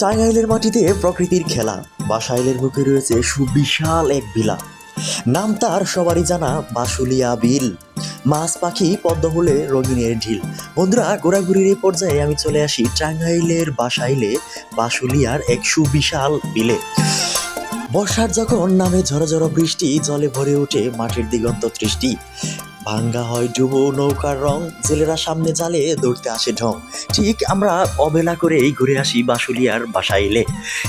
টাঙ্গাইলের মাটিতে প্রকৃতির খেলা। বাসাইলের বুকে রয়েছে সুবিশাল এক বিলা। নাম তার সবারই জানা বাসুলিয়া বিল। মাছ পাখি পদ্ম হলে রঙিনের ঢিল। বন্ধুরা, ঘোরাঘুরির এই পর্যায়ে আমি চলে আসি টাঙ্গাইলের বাসাইলে বাসুলিয়ার এক সুবিশাল বিলে। বর্ষার যখন নামে ঝড়ো বৃষ্টি, জলে ভরে ওঠে মাটির দিগন্ত দৃষ্টি ভাঙ্গা হয় ডুবো নৌকার রং। জেলেরা সামনে জালে দৌড়তে আসে ঢং। ঠিক আমরা অবেলা করেই ঘুরে আসি বাসুলিয়ার বাসাইলে।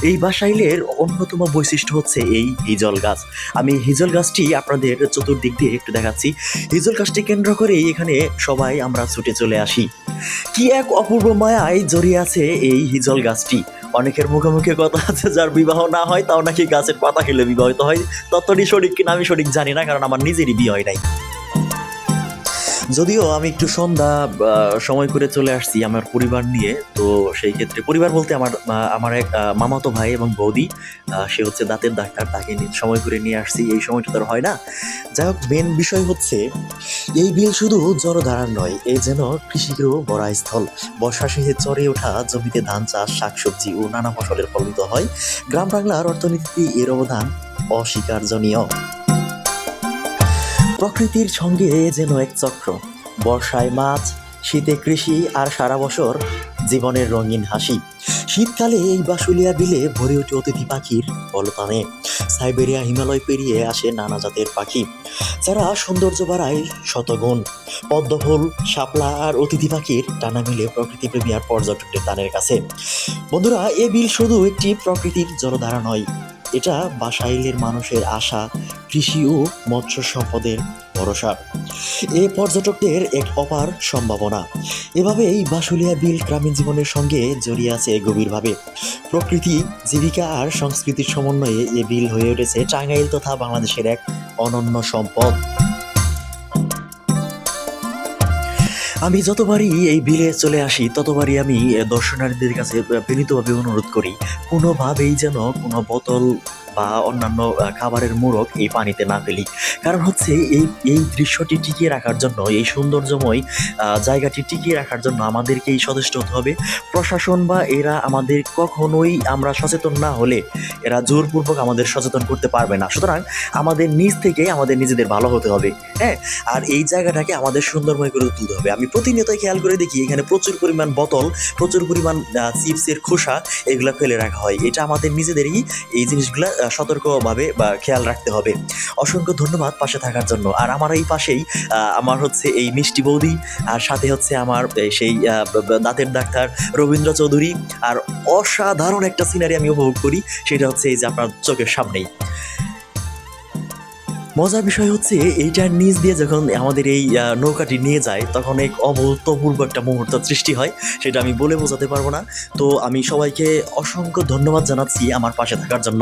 এই বাসাইলের অন্যতম বৈশিষ্ট্য হচ্ছে এই হিজল গাছ। আমি হিজল গাছটি আপনাদের চতুর্দিক দিয়ে একটু দেখাচ্ছি। হিজল গাছটি কেন্দ্র করেই এখানে সবাই আমরা ছুটে চলে আসি। কি এক অপূর্ব মায়ায় জড়িয়ে আছে এই হিজল গাছটি। অনেকের মুখে মুখে কথা আছে, যার বিবাহ না হয় তাও নাকি গাছের পাতা খেলে বিবাহিত হয়? ততটি সঠিক কিনা আমি সঠিক জানি না, কারণ আমার নিজেরই বিয়ে হয় নাই। যদিও আমি একটু সন্ধ্যা সময় করে চলে আসছি আমার পরিবার নিয়ে, তো সেই ক্ষেত্রে পরিবার বলতে আমার আমার এক মামাতো ভাই এবং বৌদি সে হচ্ছে দাঁতের ডাক্তার, তাকে সময় করে নিয়ে আসছি, এই সময়টা তো আর হয় না। যাই হোক মেন বিষয় হচ্ছে, এই বিল শুধু জনধারণ নয়, এ যেন কৃষিকেরও বড় স্থল বর্ষা শেষে চড়ে ওঠা জমিতে ধান চাষ, শাকসবজি ও নানা ফসলের ফলিত হয়। গ্রাম বাংলার অর্থনীতিতে এর অবদান অস্বীকার্যনীয় প্রকৃতির সঙ্গে যেন এক চক্র। বর্ষায় মাছ, শীতে কৃষি আর সারা বছর জীবনের রঙিন হাসি। শীতকালে এই বাসুলিয়া বিলে ভরে ওঠে অতিথি পাখির বলতানে। সাইবেরিয়া হিমালয় পেরিয়ে আসে নানা জাতের পাখি। যারা সৌন্দর্য বাড়ায় শতগুণ। পদ্মফুল, শাপলা আর অতিথি পাখির টানা মিলে প্রকৃতিপ্রেমী আর পর্যটকদের দানের কাছে। বন্ধুরা, এ বিল শুধু একটি প্রকৃতির জলধারা নয় এটা বাসাইলের মানুষের আশা, কৃষি ও মৎস্য সম্পদের ভরসা। এ পর্যটকদের এক অপার সম্ভাবনা। এভাবে এই বাসুলিয়া বিল গ্রামীণ জীবনের সঙ্গে জড়িয়ে আছে গভীরভাবে। প্রকৃতি, জীবিকা আর সংস্কৃতির সমন্বয়ে এ বিল হয়ে উঠেছে টাঙ্গাইল তথা বাংলাদেশের এক অনন্য সম্পদ। আমি যতবারই এই বিলে চলে আসি, ততবারই আমি দর্শনার্থীদের কাছে বিনীতভাবে অনুরোধ করি, কোনোভাবেই যেন কোনো বোতল বা অন্যান্য খাবারের মোড়ক এই পানিতে না ফেলি। কারণ হচ্ছে এই এই দৃশ্যটি টিকিয়ে রাখার জন্য, এই সৌন্দর্যময় জায়গাটি টিকিয়ে রাখার জন্য আমাদেরকেই সচেষ্ট হতে হবে। প্রশাসন বা এরা আমাদের কখনোই আমরা সচেতন না হলে এরা জোরপূর্বক আমাদের সচেতন করতে পারবে না। সুতরাং আমাদের নিজ থেকে আমাদের নিজেদের ভালো হতে হবে হ্যাঁ? আর এই জায়গাটাকে আমাদের সুন্দরময় করে তুলতে হবে। আমি প্রতিনিয়তই খেয়াল করে দেখি, এখানে প্রচুর পরিমাণ বোতল, প্রচুর পরিমাণ চিপসের খোসা, এগুলো ফেলে রাখা হয়। এটা আমাদের নিজেদেরই এই জিনিসগুলো সতর্কভাবে বা খেয়াল রাখতে হবে। অসংখ্য ধন্যবাদ পাশে থাকার জন্য। আর আমার এই পাশেই আমার হচ্ছে এই মিষ্টি বৌদি, আর সাথে হচ্ছে আমার সেই দাঁতের ডাক্তার রবীন্দ্র চৌধুরী। আর অসাধারণ একটা সিনারি আমি উপভোগ করি, সেটা হচ্ছে এই যে আপনার চোখের সামনেই। মজার বিষয় হচ্ছে, এইটার নিচ দিয়ে যখন আমাদের এই নৌকাটি নিয়ে যায়, তখন এক অভূতপূর্ব একটা মুহূর্ত সৃষ্টি হয়। সেটা আমি বলে বোঝাতে পারব না। তো আমি সবাইকে অসংখ্য ধন্যবাদ জানাচ্ছি আমার পাশে থাকার জন্য।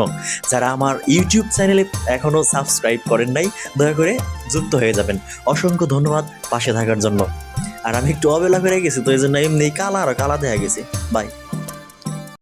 যারা আমার ইউটিউব চ্যানেলে এখনও সাবস্ক্রাইব করেন নাই, দয়া করে যুক্ত হয়ে যাবেন। অসংখ্য ধন্যবাদ পাশে থাকার জন্য। আর আমি একটু অবেলা ফিরে গেছি, তো এই জন্য এমনি কালা আর কালা দেখা গেছে। বাই